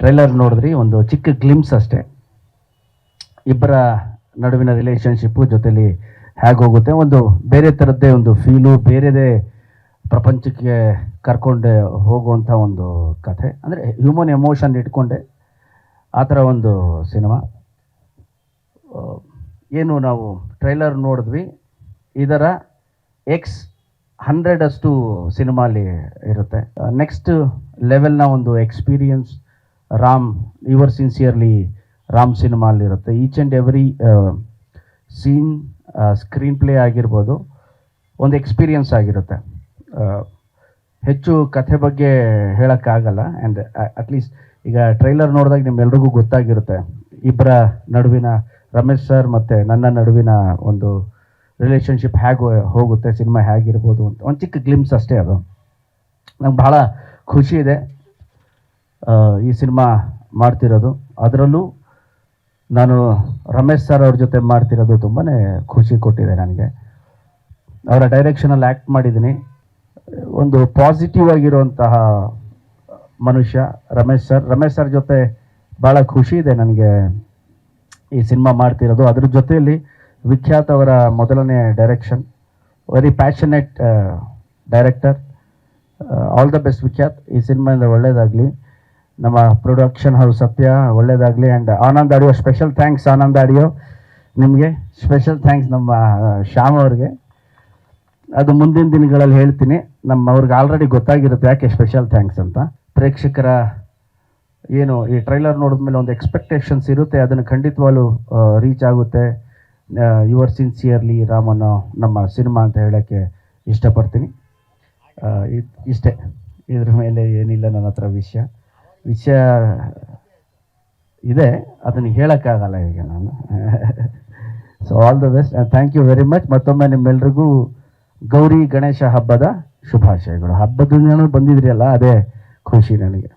Trailer ನೋಡಿದ್ರಿ, ಒಂದು ಚಿಕ್ಕ ಗ್ಲಿಮ್ಸ್ ಅಷ್ಟೇ. ಇಬ್ಬರ ನಡುವಿನ ರಿಲೇಷನ್ಶಿಪ್ಪು ಜೊತೆಲಿ ಹೇಗೆ ಹೋಗುತ್ತೆ, ಒಂದು ಬೇರೆ ಥರದ್ದೇ ಒಂದು ಫೀಲು ಬೇರೆದೇ ಪ್ರಪಂಚಕ್ಕೆ ಕರ್ಕೊಂಡು ಹೋಗುವಂಥ ಒಂದು ಕಥೆ. ಅಂದರೆ ಹ್ಯೂಮನ್ ಎಮೋಷನ್ ಇಟ್ಕೊಂಡೆ, ಆ ಥರ ಒಂದು ಸಿನಿಮಾ ಏನು ನಾವು ಟ್ರೈಲರ್ ನೋಡಿದ್ವಿ, ಇದರ ಎಕ್ಸ್ ಹಂಡ್ರೆಡಷ್ಟು ಸಿನಿಮಾಲಿ ಇರುತ್ತೆ. ನೆಕ್ಸ್ಟ್ ಲೆವೆಲ್ನ ಒಂದು experience Ram, your sincerely Ram cinema ಅಲ್ಲಿರುತ್ತೆ each and every scene screenplay ಆಗಿರ್ಬೋದು, ಒಂದು ಎಕ್ಸ್ಪೀರಿಯನ್ಸ್ ಆಗಿರುತ್ತೆ. ಹೆಚ್ಚು ಕಥೆ ಬಗ್ಗೆ ಹೇಳೋಕ್ಕಾಗಲ್ಲ ಆ್ಯಂಡ್ ಅಟ್ಲೀಸ್ಟ್ ಈಗ ಟ್ರೈಲರ್ ನೋಡಿದಾಗ ನಿಮ್ಮೆಲ್ರಿಗೂ ಗೊತ್ತಾಗಿರುತ್ತೆ. ಇಬ್ಬರ ನಡುವಿನ, ರಮೇಶ್ ಸರ್ ಮತ್ತು ನನ್ನ ನಡುವಿನ ಒಂದು ರಿಲೇಷನ್ಶಿಪ್ ಹೇಗೆ, ಹೋಗುತ್ತೆ, ಸಿನಿಮಾ ಹೇಗಿರ್ಬೋದು ಅಂತ. ಒಂದು ಚಿಕ್ಕ ಗ್ಲಿಮ್ಸ್ ಅಷ್ಟೇ ಅದು. ನಂಗೆ ಬಹಳ ಖುಷಿ ಇದೆ. ಈ ಸಿನಿಮಾ ಮಾಡ್ತಿರೋದು. ಅದರಲ್ಲೂ ನಾನು ರಮೇಶ್ ಸರ್ ಅವ್ರ ಜೊತೆ ಮಾಡ್ತಿರೋದು ತುಂಬಾ ಖುಷಿ ಕೊಟ್ಟಿದೆ ನನಗೆ. ಅವರ ಡೈರೆಕ್ಷನಲ್ಲಿ ಆ್ಯಕ್ಟ್ ಮಾಡಿದ್ದೀನಿ. ಒಂದು ಪಾಸಿಟಿವ್ ಆಗಿರುವಂತಹ ಮನುಷ್ಯ ರಮೇಶ್ ಸರ್. ರಮೇಶ್ ಸರ್ ಜೊತೆ ಭಾಳ ಖುಷಿ ಇದೆ ನನಗೆ ಈ ಸಿನಿಮಾ ಮಾಡ್ತಿರೋದು. ಅದ್ರ ಜೊತೆಯಲ್ಲಿ ವಿಖ್ಯಾತ್ ಅವರ ಮೊದಲನೇ direction very passionate director all the best Vikhyat. ಈ ಸಿನಿಮಾಯಿಂದ ಒಳ್ಳೇದಾಗಲಿ. ನಮ್ಮ ಪ್ರೊಡಕ್ಷನ್ ಹೌಸ್ ಸತ್ಯ, ಒಳ್ಳೇದಾಗಲಿ and Anand audio special thanks Anand audio. ನಿಮಗೆ ಸ್ಪೆಷಲ್ ಥ್ಯಾಂಕ್ಸ್ ನಮ್ಮ ಶ್ಯಾಮ್ ಅವ್ರಿಗೆ. ಅದು ಮುಂದಿನ ದಿನಗಳಲ್ಲಿ ಹೇಳ್ತೀನಿ. ನಮ್ಮ ಅವ್ರಿಗೆ ಆಲ್ರೆಡಿ ಗೊತ್ತಾಗಿರುತ್ತೆ ಯಾಕೆ ಸ್ಪೆಷಲ್ ಥ್ಯಾಂಕ್ಸ್ ಅಂತ. ಪ್ರೇಕ್ಷಕರ ಏನು, ಈ ಟ್ರೈಲರ್ ನೋಡಿದ್ಮೇಲೆ ಒಂದು ಎಕ್ಸ್ಪೆಕ್ಟೇಷನ್ಸ್ ಇರುತ್ತೆ, ಅದನ್ನು ಖಂಡಿತವಾಗ್ಲೂ ರೀಚ್ ಆಗುತ್ತೆ. ಯುವರ್ ಸಿನ್ಸಿಯರ್ಲಿ ರಾಮನ್ ನಮ್ಮ ಸಿನಿಮಾ ಅಂತ ಹೇಳೋಕ್ಕೆ ಇಷ್ಟಪಡ್ತೀನಿ. ಇಷ್ಟೇ. ಇದ್ರ ಮೇಲೆ ಏನಿಲ್ಲ ನನ್ನ ಹತ್ರ ವಿಷಯ. ವಿಷಯ ಇದೆ, ಅದನ್ನು ಹೇಳೋಕ್ಕಾಗಲ್ಲ ಈಗ ನಾನು. So all the best thank you very much ಮತ್ತೊಮ್ಮೆ ನಿಮ್ಮೆಲ್ರಿಗೂ ಗೌರಿ ಗಣೇಶ ಹಬ್ಬದ ಶುಭಾಶಯಗಳು. ಹಬ್ಬದ ಬಂದಿದ್ರಿ ಅಲ್ಲ, ಅದೇ ಖುಷಿ ನನಗೆ.